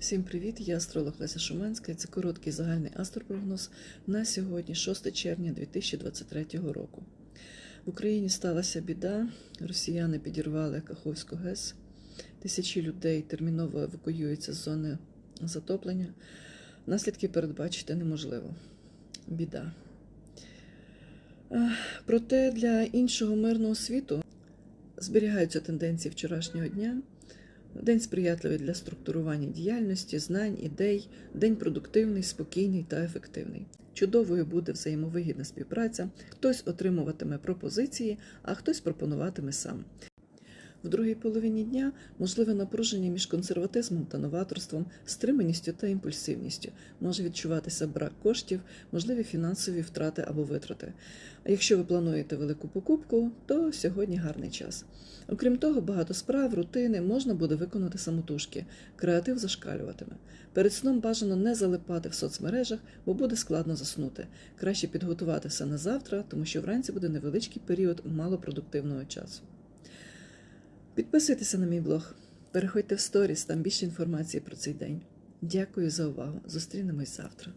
Всім привіт! Я астролог Леся Шуманська. Це короткий загальний астропрогноз на сьогодні, 6 червня 2023 року. В Україні сталася біда. Росіяни підірвали Каховську ГЕС. Тисячі людей терміново евакуюються з зони затоплення. Наслідки передбачити неможливо. Біда. Проте для іншого мирного світу зберігаються тенденції вчорашнього дня. День сприятливий для структурування діяльності, знань, ідей, день продуктивний, спокійний та ефективний. Чудовою буде взаємовигідна співпраця. Хтось отримуватиме пропозиції, а хтось пропонуватиме сам. В другій половині дня можливе напруження між консерватизмом та новаторством, стриманістю та імпульсивністю. Може відчуватися брак коштів, можливі фінансові втрати або витрати. А якщо ви плануєте велику покупку, то сьогодні гарний час. Окрім того, багато справ, рутини можна буде виконати самотужки, креатив зашкалюватиме. Перед сном бажано не залипати в соцмережах, бо буде складно заснути. Краще підготувати все на завтра, тому що вранці буде невеличкий період малопродуктивного часу. Підписуйтеся на мій блог, переходьте в сторіс, там більше інформації про цей день. Дякую за увагу. Зустрінемось завтра.